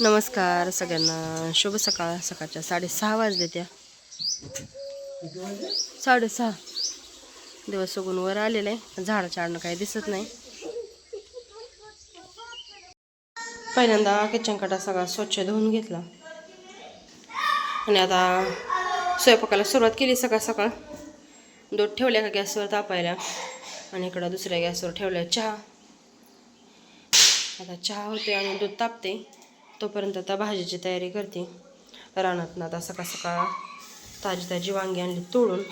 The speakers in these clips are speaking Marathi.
नमस्कार सगळ्यांना. शुभ सकाळ. सकाळच्या साडेसहा वाजले त्या. साडेसहा. दिवस उगून वर आलेलं. आहे झाडाच्या आडनं काही दिसत नाही. पहिल्यांदा किचन कटा सगळा स्वच्छ धुवून घेतला. आणि आता स्वयंपाकाला सुरुवात केली सकाळ सकाळ. दूध ठेवल्या का गॅसवर तापायला. आणि इकडं दुसऱ्या गॅसवर ठेवल्या चहा. आता चहा होते आणि दूध तापते तोपर्यंत आता भाजीची तयारी करते. रानातनं आता सकाळ सकाळ ताजी ताजी वांगी आणली तोडून.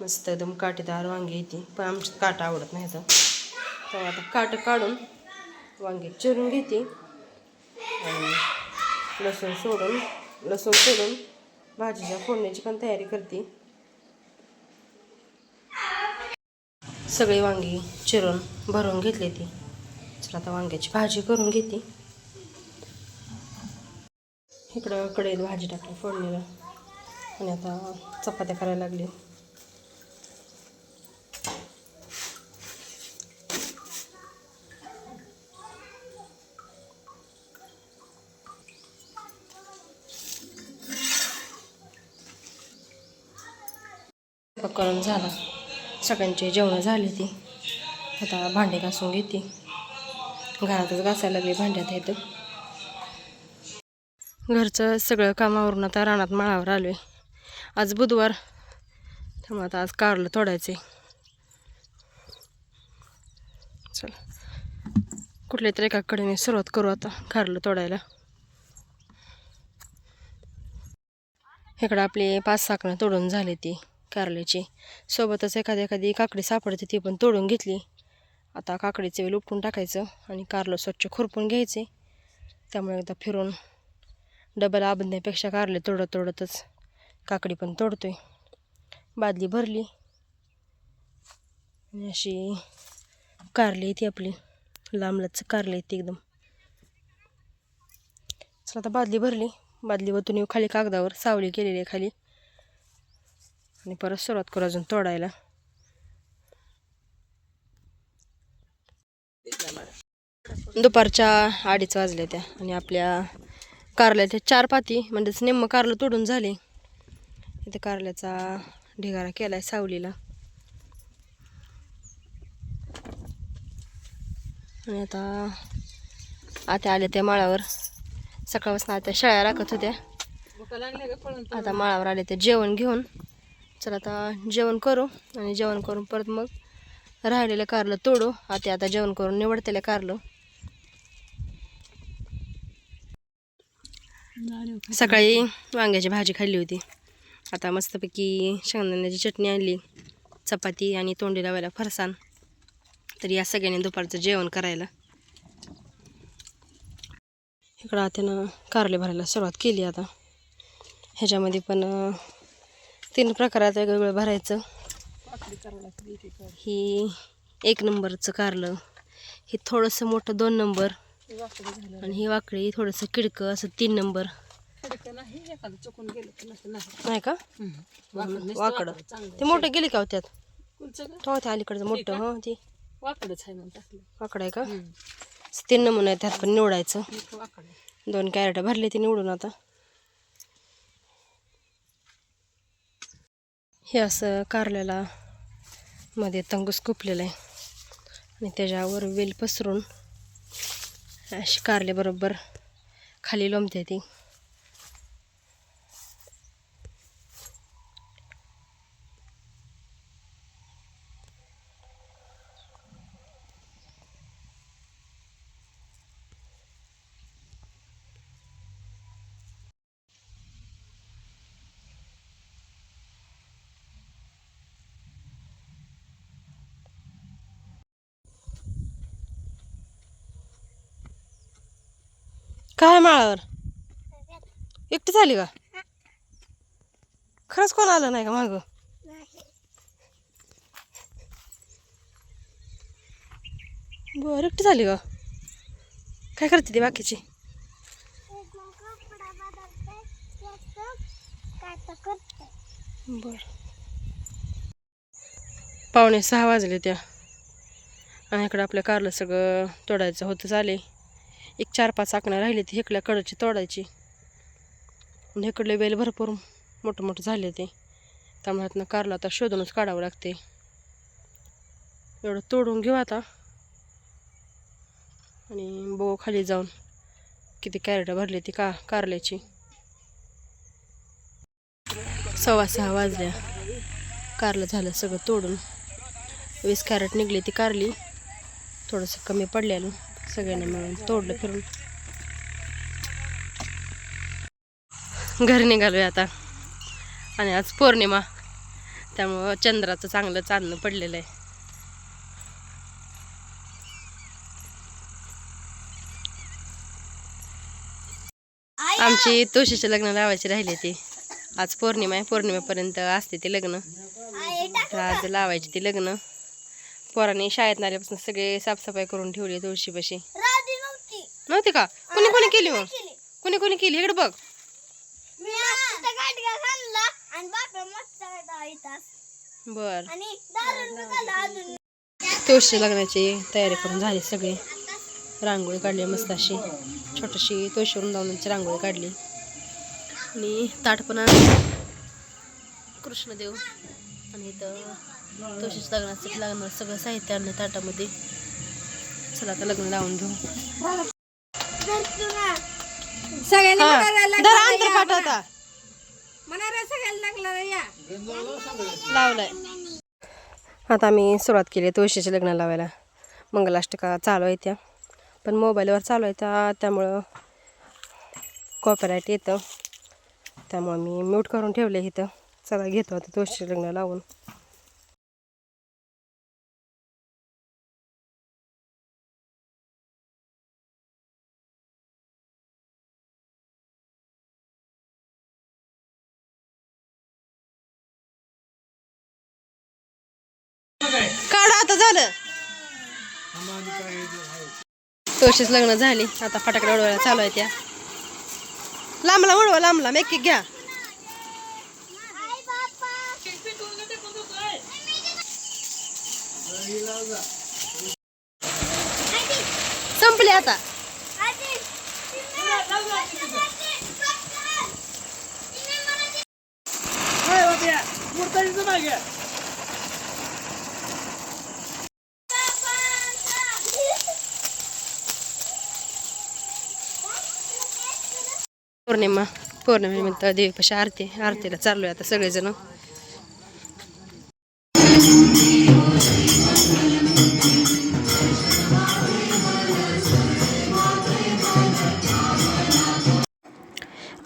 मस्त एकदम काटेदार वांगी येते पण आमच्यात काटा आवडत नाही तर तर आता काटं काढून वांगी चिरून घेते. आणि लसूण सोडून लसूण सोडून भाजीच्या फोडण्याची पण तयारी करते. सगळी वांगी चिरून भरून घेतली ती. चला आता वांग्याची भाजी करून घेते. इकडं कढईत भाजी टाकली फोडणीला. आणि आता चपात्या करायला लागली. करून झाला. सगळ्यांचे जेवणं झाली ती. आता भांडे घासून घेते. घरातच घासायला लागली भांड्यात येतं घरचं सगळं कामावरून आता रानात माळावर आलो आहे आज बुधवार. त्यामुळे आता आज कारलं तोडायचं आहे चल. कुठल्या तरी एकाकडे मी सुरुवात करू आता कारलं तोडायला. इकडं आपली पाच साखणं तोडून झाले ती कारल्याची. सोबतच एखादी एखादी काकडी सापडते ती पण तोडून घेतली. आता काकडीचे वेल उपटून टाकायचं आणि कारलं स्वच्छ खुरपून घ्यायचे. त्यामुळे एकदा फिरून डबल आबंदण्यापेक्षा कारले तोडत तोडतच काकडी पण तोडतोय. बादली भरली. आणि अशी कारली ती आपली. लांबलाच कारली ती एकदम. चला आता बादली भरली. बादली वतून येऊ खाली कागदावर. सावली केलेली आहे खाली. आणि परत सुरुवात करू अजून तोडायला. दुपारच्या अडीच वाजल्या त्या. आणि आपल्या कारल्याच्या चार पाती म्हणजेच निम्म कारलं तोडून झाले. इथे कारल्याचा ढिगारा केलाय सावलीला. आणि आता आता आल्या त्या माळावर. सकाळपासून आता शाळा राखत होत्या. आता माळावर आले ते जेवण घेऊन. चला आता जेवण करू आणि जेवण करून परत मग राहिलेलं कारलं तोडू. आता आता जेवण करून निवडतेलं कारलं. सकाळी वांग्याची भाजी खाल्ली होती. आता मस्तपैकी शेंगदाण्याची चटणी आणली चपाती आणि तोंडी लावायला फरसाण. तर या सगळ्यांनी दुपारचं जेवण करायला. इकडं त्यानं कारले भरायला सुरुवात केली आता. ह्याच्यामध्ये पण तीन प्रकारात वेगवेगळं भरायचं. ही एक नंबरचं कारलं. हे थोडंसं मोठं दोन नंबर. आणि ही वाकडी थोडंसं किडकं असं तीन नंबर. नाही का? वाकडं ते मोठं गेले का हो त्यात? हो ते अलीकडचं मोठं हो ते. वाकडच आहे वाकडं आहे का? तीन नमुने आहेत त्यात पण निवडायचं. दोन कॅरेट भरले ते निवडून आता. हे असं कारल्याला मध्ये तंगूस कुपलेलं आहे. आणि त्याच्यावर वेल पसरून अशी बरोबर खाली लोंबते ती. काय माळावर? एकटी झाली का? खरंच कोण आलं नाही का माग? बर एकटी झाली का? काय करते ती बाकीची? बर. पावणे सहा वाजले त्या. आणि इकडं आपल्या कारलं सगळं तोडायचं होतं चाले एक चार पाच आकणं राहिली ती इकडल्या कडची तोडायची. आणि इकडले वेल भरपूर मोठं मोठं झाले ते. त्यामुळे ह्यातनं कारला आता शोधूनच काढावं लागते. एवढं तोडून घेऊ आता. आणि बघू खाली जाऊन किती कॅरेट भरली ती का कारल्याची. सव्वा सहा वाजल्या. कारलं झालं सगळं तोडून. वीस कॅरेट निघली ती कारली. थोडंसं कमी पडलेलं. सगळ्यांनी मिळून तोडलं फिरून. घरी निघालोय आता. आणि आज पौर्णिमा. त्यामुळं चंद्राचं चांगलं चांदणं पडलेलं आहे आमची तुळशीचे लग्न लावायची राहिली ती. आज पौर्णिमा आहे. पौर्णिमेपर्यंत असते ते लग्न. आज लावायची ती लग्न. पोरांनी शाळेत आल्यापासून सगळे साफसफाई करून ठेवली तुळशीपाशी. नव्हती. का? कोणी कोणी केली मग? कोणी कोणी केली? इकडे बघ. बर. तुळशी लग्नाची तयारी करून झाली सगळी. रांगोळी काढली मस्त अशी. छोटीशी तुळशी वृंदावनाची रांगोळी काढली. आणि ताट पण आणलं. कृष्णदेव. आणि इथं तुळशीच्या लग्नाचं लागणार सगळं साहित्य आणलं ताटामध्ये. चला आता लग्न लावून घेऊ. आता लावलाय. आता आम्ही सुरुवात केली तुळशीचे लग्न लावायला. मंगलाष्टका चालू आहे त्या. पण मोबाईलवर चालू आहे त्या त्यामुळं कॉपीराईट येतं. त्यामुळं मी म्यूट करून ठेवले इथं. चला घेतो आता तुळशीचे लग्न लावून. काढा आता झालं. तोशीच लग्न झाली. आता फटाकडे उडवायला चालू आहे त्या लांबला उडवा लांबला. लांब एक एक घ्या संपली आता पौर्णिमा पौर्णिमेनिमित्त देवीपाशी आरती आरतीला चाललोय आता सगळेजण.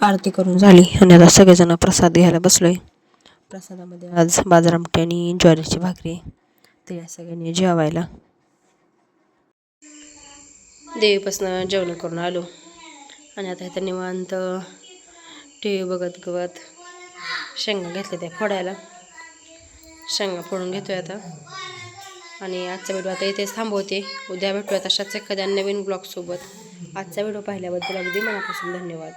आरती करून झाली आणि आता सगळेजण प्रसाद घ्यायला बसलोय. प्रसादामध्ये आज बाजारामटी आणि ज्वारीची भाकरी ते या सगळ्यांनी जेवायला. देवीपासून जेवण करून आलो. आणि आता इथं निवांत टी व्ही बघत गवत शेंगा घेतल्या त्या फोडायला. शेंगा फोडून घेतोय आता. आणि आजचा व्हिडिओ आता इथेच थांबवते. उद्या भेटूयात अशाच एखाद्या नवीन ब्लॉगसोबत आजचा व्हिडिओ पाहिल्याबद्दल अगदी मनापासून धन्यवाद.